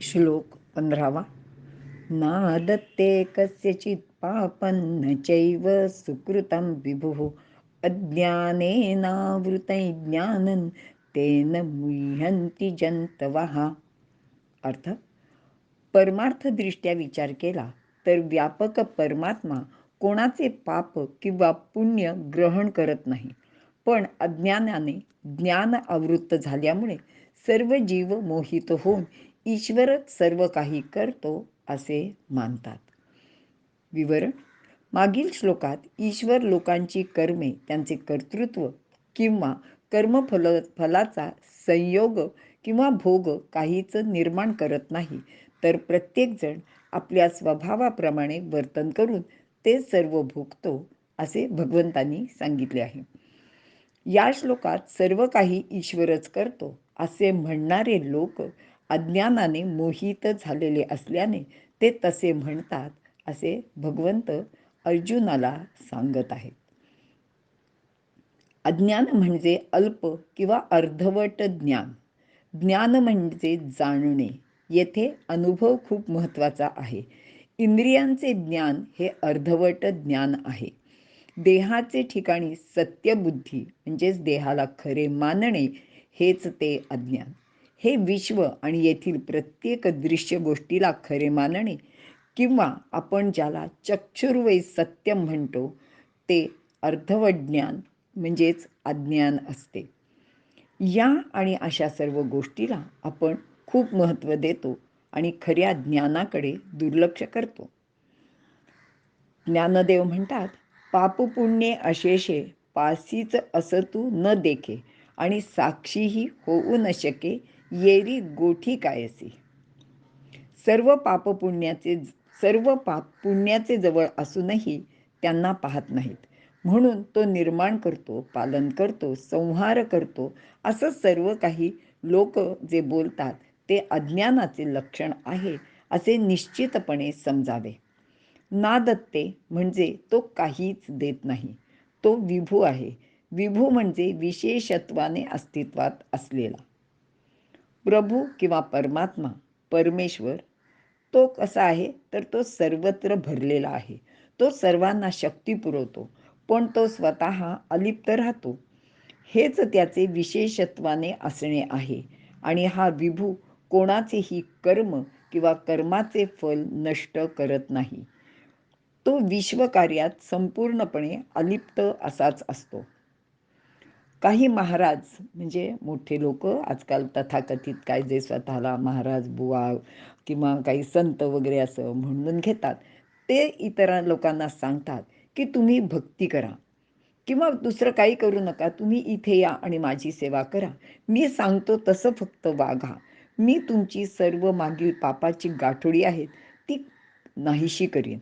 श्लोक पंधरावा. नादत्ते कस्यचित् पापन्न चैव सुकृतं विभुः। अज्ञानेनावृतै ज्ञानं तेन मुह्यन्ति जन्तवः। अर्थ परमार्थदृष्ट्या विचार केला तर व्यापक परमात्मा कोणाचे पाप किंवा पुण्य ग्रहण करत नाही. पण अज्ञानाने ज्ञान आवृत्त झाल्यामुळे सर्व जीव मोहित होऊन ईश्वरच सर्व काही करतो असे मानतात. विवरण मागील श्लोकात ईश्वर लोकांची कर्मे त्यांचे कर्तृत्व किंवा कर्मफल फलाचा संयोग किंवा भोग काहीच निर्माण करत नाही तर प्रत्येकजण आपल्या स्वभावाप्रमाणे वर्तन करून ते सर्व भोगतो असे भगवंतांनी सांगितले आहे. या श्लोकात सर्व काही ईश्वरच करतो असे म्हणणारे लोक अज्ञानाने मोहित झालेले असल्याने ते तसे म्हणतात असे भगवंत अर्जुनाला सांगत आहेत. अज्ञान म्हणजे अल्प किंवा अर्धवट ज्ञान. ज्ञान म्हणजे जाणणे. येथे अनुभव खूप महत्त्वाचा आहे. इंद्रियांचे ज्ञान हे अर्धवट ज्ञान आहे. देहाचे ठिकाणी सत्यबुद्धी म्हणजेच देहाला खरे मानणे हेच ते अज्ञान. हे विश्व आणि येथील प्रत्येक दृश्य गोष्टीला खरे मानणे किंवा आपण ज्याला चक्षुर्वै सत्यम म्हणतो ते अर्धवट ज्ञान म्हणजेच अज्ञान असते. या आणि अशा सर्व गोष्टीला आपण खूप महत्त्व देतो आणि खऱ्या ज्ञानाकडे दुर्लक्ष करतो. ज्ञानदेव म्हणतात पापपुण्ये अशेषे पासीच असतू न देखे आणि साक्षीही होऊ न शके येरी गोठी कायसी सर्व पापपुण्याचे सर्व पाप पुण्याचे जवळ असूनही त्यांना पाहत नाहीत. म्हणून तो निर्माण करतो पालन करतो संहार करतो असं सर्व काही लोक जे बोलतात ते अज्ञानाचे लक्षण आहे असे निश्चितपणे समजावे. नादत्ते म्हणजे तो काहीच देत नाही. तो विभू आहे. विभू म्हणजे विशेषत्वाने अस्तित्वात असलेला. प्रभू किंवा परमात्मा परमेश्वर तो कसा आहे तर तो सर्वत्र भरलेला आहे. तो सर्वांना शक्ती पुरवतो पण तो स्वतः अलिप्त राहतो. हेच त्याचे विशेषत्वाने असणे आहे. आणि हा विभू कोणाचेही कर्म किंवा कर्माचे फल नष्ट करत नाही. तो विश्वकार्यात संपूर्णपणे अलिप्त असाच असतो. काही महाराज म्हणजे मोठे लोक आजकाल तथाकथित काय जे स्वतःला महाराज बुवा किंवा काही संत वगैरे असं म्हणून घेतात ते इतर लोकांना सांगतात की तुम्ही भक्ती करा. किंवा दुसरं काही करू नका तुम्ही इथे या आणि माझी सेवा करा. मी सांगतो तसं फक्त वागा मी तुमची सर्व मागील पापाची गाठोडी आहेत ती नाहीशी करीन.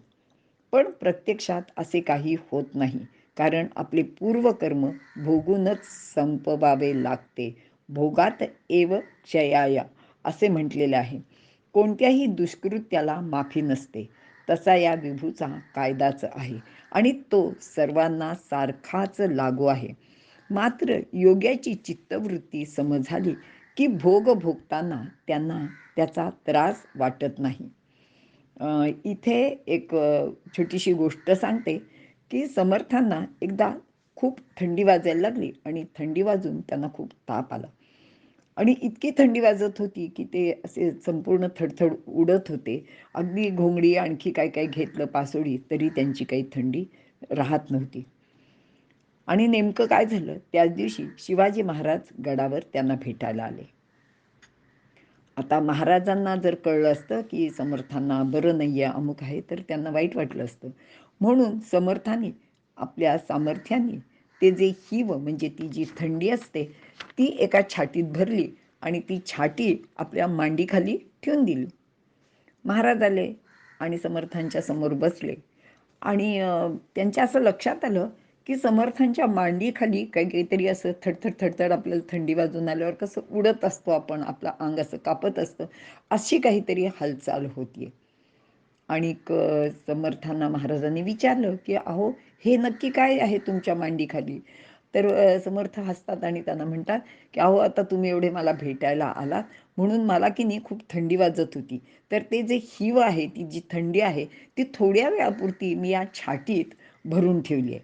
पण प्रत्यक्षात असे काही होत नाही. कारण आपले पूर्वकर्म भोगूनच संपवावे लागते. भोगात एव क्षयाया असे म्हटलेले आहे. कोणत्याही दुष्कृत्याला माफी नसते. तसा या विभूचा कायदाच आहे आणि तो सर्वांना सारखाच लागू आहे. मात्र योग्याची चित्तवृत्ती समज की भोग भोगताना त्यांना त्याचा त्रास वाटत नाही. इथे एक छोटीशी गोष्ट सांगते. की समर्थांना एकदा खूप थंडी वाजायला लागली आणि थंडी वाजून त्यांना खूप ताप आला. आणि इतकी थंडी वाजत होती की ते असे संपूर्ण थडथड उडत होते. अगदी घोंगडी आणखी काय काय घेतलं पासोडी तरी त्यांची काही थंडी राहत नव्हती. आणि नेमकं काय झालं? त्याच दिवशी शिवाजी महाराज गडावर त्यांना भेटायला आले. आता महाराजांना जर कळलं असतं की समर्थांना बरं नाही आहे अमुक आहे तर त्यांना वाईट वाटलं असतं. म्हणून समर्थाने आपल्या सामर्थ्याने ते जे हिव म्हणजे ती जी थंडी असते ती एका छाटीत भरली आणि ती छाटी आपल्या मांडीखाली ठेवून दिली. महाराज आले आणि समर्थांच्या समोर बसले. आणि त्यांच्या असं लक्षात आलं की समर्थांच्या मांडीखाली काही काहीतरी असं थडथड थडथड आपल्याला थंडी वाजून आल्यावर कसं उडत असतो आपण आपलं अंग असं कापत असतं अशी काहीतरी हालचाल होतीये. आणि समर्थांना महाराजांनी विचारलं की अहो हे नक्की काय आहे तुमच्या मांडीखाली? तर समर्थ हसतात आणि त्यांना म्हणतात की अहो आता तुम्ही एवढे मला भेटायला आलात म्हणून मला की नाही खूप थंडी वाजत होती. तर ते जे हिव आहे ती जी थंडी आहे ती थोड्या वेळापुरती मी या छाटीत भरून ठेवली आहे.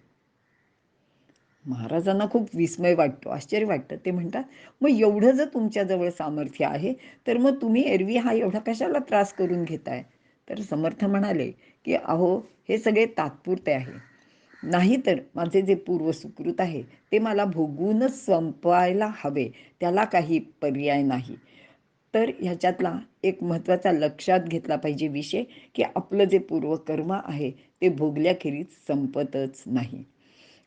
महाराजांना खूप विस्मय वाटतो आश्चर्य वाटतं. ते म्हणतात मग एवढं जर तुमच्याजवळ सामर्थ्य आहे तर मग तुम्ही एरवी हा एवढा कशाला त्रास करून घेताय? तर समर्थ म्हणाले की अहो हे सगळे तात्पुरते आहे. नाहीतर माझे जे पूर्व सुकृत आहे ते मला भोगूनच संपवायला हवे. त्याला काही पर्याय नाही. तर ह्याच्यातला एक महत्त्वाचा लक्षात घेतला पाहिजे विषय की आपलं जे पूर्वकर्म आहे ते भोगल्याखेरीज संपतच नाही.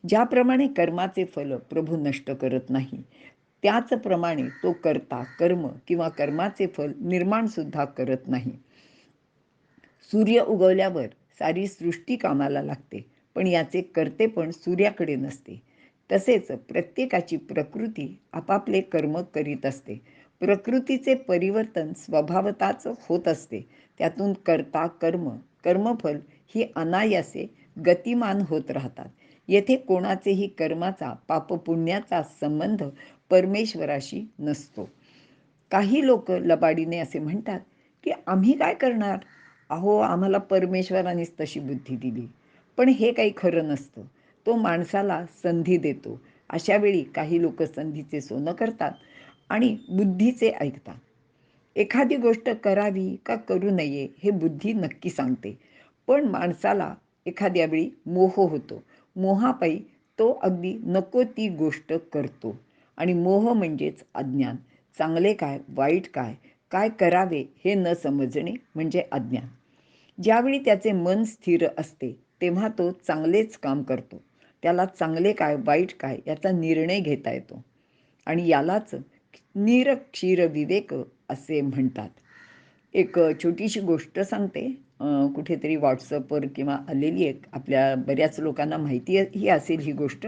ज्याप्रमाणे कर्माचे फल प्रभू नष्ट करत नाही त्याचप्रमाणे तो करता कर्म किंवा कर्माचे फल निर्माणसुद्धा करत नाही. सूर्य उगवल्यावर सारी सृष्टी कामाला लागते पण याचे कर्ते पण सूर्याकडे नसते. तसेच प्रत्येकाची प्रकृती आपापले कर्म करीत असते. प्रकृतीचे परिवर्तन स्वभावताच होत असते. त्यातून कर्ता कर्म कर्मफल ही अनायासे गतिमान होत राहतात. येथे कोणाचेही कर्माचा पापपुण्याचा संबंध परमेश्वराशी नसतो. काही लोक लबाडीने असे म्हणतात की आम्ही काय करणार? अहो आम्हाला परमेश्वरानेच तशी बुद्धी दिली. पण हे काही खरं नसतं. तो माणसाला संधी देतो. अशा वेळी काही लोक संधीचे सोनं करतात आणि बुद्धीचे ऐकतात. एखादी गोष्ट करावी का करू नये हे बुद्धी नक्की सांगते. पण माणसाला एखाद्या वेळी मोह होतो. मोहापायी तो अगदी नको ती गोष्ट करतो. आणि मोह म्हणजेच अज्ञान. चांगले काय वाईट काय काय करावे हे न समजणे म्हणजे अज्ञान. ज्यावेळी त्याचे मन स्थिर असते तेव्हा तो चांगलेच काम करतो. त्याला चांगले काय वाईट काय याचा निर्णय घेता येतो. आणि यालाच निर क्षीर विवेक असे म्हणतात. एक छोटीशी गोष्ट सांगते. कुठेतरी व्हॉट्सअपवर किंवा आलेली एक आपल्या बऱ्याच लोकांना माहिती ही असेल ही गोष्ट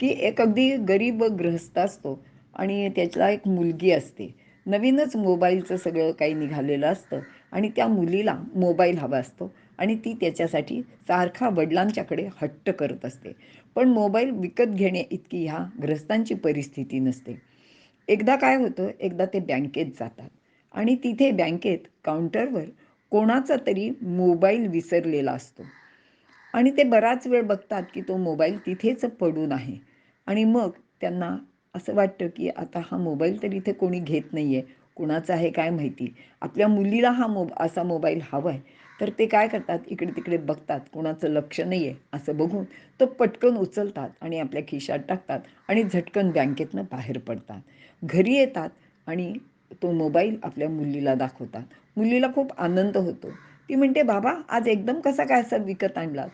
की एक अगदी गरीब ग्रहस्थ असतो आणि त्याला एक मुलगी असते. नवीनच मोबाईलचं सगळं काही निघालेलं असतं आणि त्या मुलीला मोबाईल हवा असतो आणि ती त्याच्यासाठी सारखा वडिलांच्याकडे हट्ट करत असते. पण मोबाईल विकत घेणे इतकी ह्या ग्रस्तांची परिस्थिती नसते. एकदा काय होतं एकदा ते बँकेत जातात आणि तिथे बँकेत काउंटरवर कोणाचा तरी मोबाईल विसरलेला असतो. आणि ते बराच वेळ बघतात की तो मोबाईल तिथेच पडून आहे आणि मग त्यांना असं वाटतं की आता हा मोबाईल तर इथे कोणी घेत नाही आहे कुणाचा आहे काय माहिती? आपल्या मुलीला हा मोब असा मोबाईल हवा आहे तर ते काय करतात? इकडे तिकडे बघतात. कोणाचं लक्ष नाही आहे असं बघून तो पटकन उचलतात आणि आपल्या खिशात टाकतात आणि झटकन बँकेतनं बाहेर पडतात. घरी येतात आणि तो मोबाईल आपल्या मुलीला दाखवतात. मुलीला खूप आनंद होतो. ती म्हणते बाबा आज एकदम कसा काय असं विकत आणला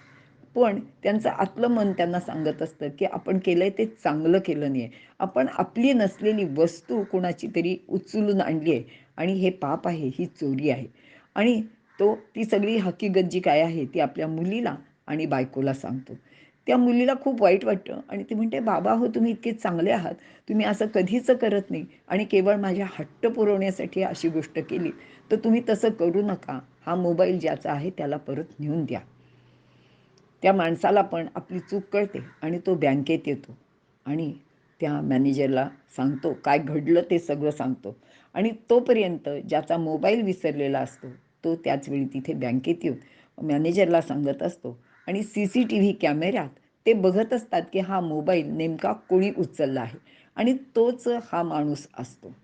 पण त्यांचं आतलं मन त्यांना सांगत असतं की आपण केलंय ते चांगलं केलं नाही आहे आपण आपली नसलेली वस्तू कोणाची तरी उचलून आणली आहे आणि हे पाप आहे ही चोरी आहे. आणि तो ती सगळी हकीकत जी काय आहे ती आपल्या मुलीला आणि बायकोला सांगतो. त्या मुलीला खूप वाईट वाटतं आणि ती म्हणते बाबा हो तुम्ही इतके चांगले आहात. तुम्ही असं कधीच करत नाही. आणि केवळ माझ्या हट्ट पुरवण्यासाठी अशी गोष्ट केली. तर तुम्ही तसं करू नका. हा मोबाईल ज्याचा आहे त्याला परत नेऊन द्या. त्या माणसाला पण आपली चूक कळते आणि तो बँकेत येतो. आणि त्या मॅनेजरला सांगतो काय घडलं ते सगळं सांगतो. आणि तोपर्यंत ज्याचा मोबाईल विसरलेला असतो तो त्याचवेळी तिथे बँकेत येऊन मॅनेजरला सांगत असतो. आणि सी सी टी व्ही कॅमेऱ्यात ते बघत असतात की हा मोबाईल नेमका कोणी उचलला आहे. आणि तोच हा माणूस असतो.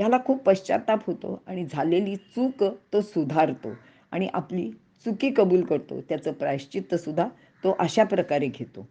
ह्याला खूप पश्चाताप होतो आणि झालेली चूक तो सुधारतो. आणि आपली चुकी कबूल करतो त्याचं प्रायश्चित्तसुद्धा तो अशा प्रकारे घेतो.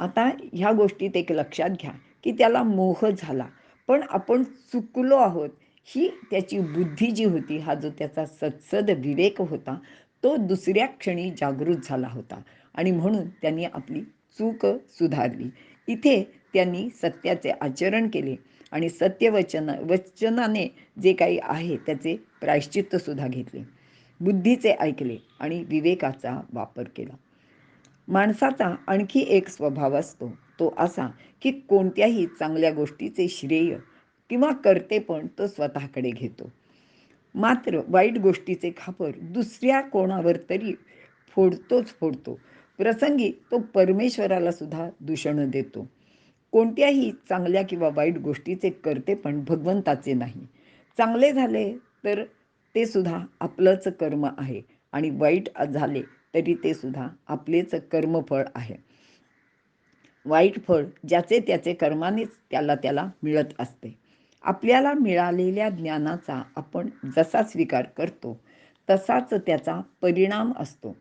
आता ह्या गोष्टीत एक लक्षात घ्या की त्याला मोह झाला. पण आपण चुकलो आहोत ही त्याची बुद्धी जी होती हा जो त्याचा सत्सद विवेक होता तो दुसऱ्या क्षणी जागृत झाला होता. आणि म्हणून त्यांनी आपली चूक सुधारली. इथे त्यांनी सत्याचे आचरण केले आणि सत्यवचन वचनाने जे काही आहे त्याचे प्रायश्चित्तसुद्धा घेतले. बुद्धीचे ऐकले आणि विवेकाचा वापर केला. माणसाचा आणखी एक स्वभाव असतो तो असा की कोणत्याही चांगल्या गोष्टीचे श्रेय किंवा करते पण तो स्वतःकडे घेतो. मात्र वाईट गोष्टीचे खापर दुसऱ्या कोणावर तरी फोडतोच फोडतो. प्रसंगी तो परमेश्वराला सुद्धा दूषण देतो. कोणत्याही चांगल्या किंवा वाईट गोष्टीचे करते पण भगवंताचे नाही. चांगले झाले तर ते सुद्धा आपलंच कर्म आहे. आणि वाईट झाले तरी ते सुद्धा आपलेच कर्मफळ आहे. वाईट फळ ज्याचे त्याचे कर्मानेच त्याला त्याला मिळत असते. आपल्याला मिळालेल्या ज्ञानाचा आपण जसा स्वीकार करतो तसाच त्याचा परिणाम असतो.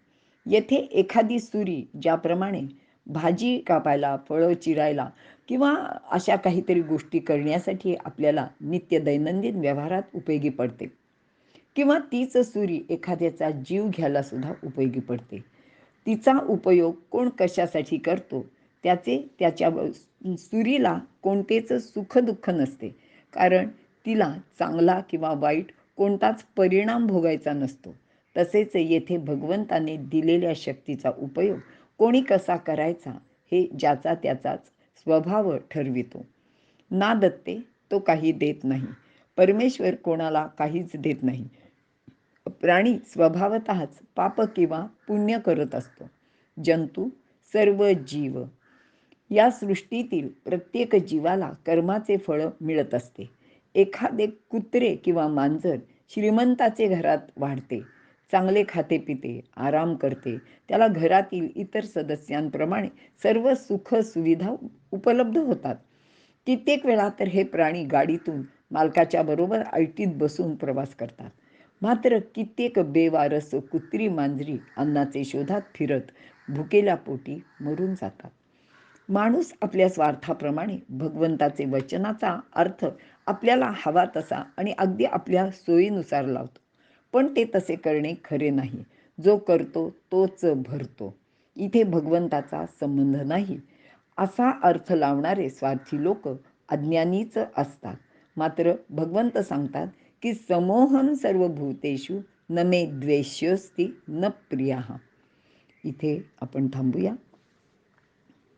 येथे एखादी सुरी ज्याप्रमाणे भाजी कापायला फळं चिरायला किंवा अशा काहीतरी गोष्टी करण्यासाठी आपल्याला नित्य दैनंदिन व्यवहारात उपयोगी पडते. किंवा तीच सुरी एखाद्याचा जीव घ्यायला सुद्धा उपयोगी पडते. तिचा उपयोग कोण कशासाठी करतो? त्याचे त्याच्या सुरीला कोणतेच सुखदुःख नसते. कारण तिला चांगला किंवा वाईट कोणताच परिणाम भोगायचा नसतो. तसेच येथे भगवंताने दिलेल्या शक्तीचा उपयोग कोणी कसा करायचा हे ज्याचा त्याचाच स्वभाव ठरवितो. ना दत्ते तो काही देत नाही. परमेश्वर कोणाला काहीच देत नाही. प्राणी स्वभावतःच पाप किंवा पुण्य करत असतो. जंतू सर्व जीव. या सृष्टीतील प्रत्येक जीवाला कर्माचे फळ मिळत असते. एखादे कुत्रे किंवा मांजर श्रीमंताचे घरात वाढते. चांगले खाते पिते आराम करते. त्याला घरातील इतर सदस्यांप्रमाणे सर्व सुख सुविधा उपलब्ध होतात. कित्येक वेळा तर हे प्राणी गाडीतून मालकाच्या बरोबर ऐटीत बसून प्रवास करतात. मात्र कित्येक बेवारस कुत्री मांजरी अन्नाचे शोधात फिरत भुकेल्या पोटी मरून जातात. माणूस आपल्या स्वार्थाप्रमाणे भगवंताचे वचनाचा अर्थ आपल्याला हवा तसा आणि अगदी आपल्या सोयीनुसार लावतो. पण ते तसे करणे खरे नाही. जो करतो तोच भरतो. इथे भगवंताचा संबंध नाही. असा अर्थ लावणारे स्वार्थी लोक अज्ञानीच असतात. मात्र भगवंत सांगतात की समोहम सर्व भूतेषु न मे द्वेष्योस्ती न प्रिया। इथे आपण थांबूया.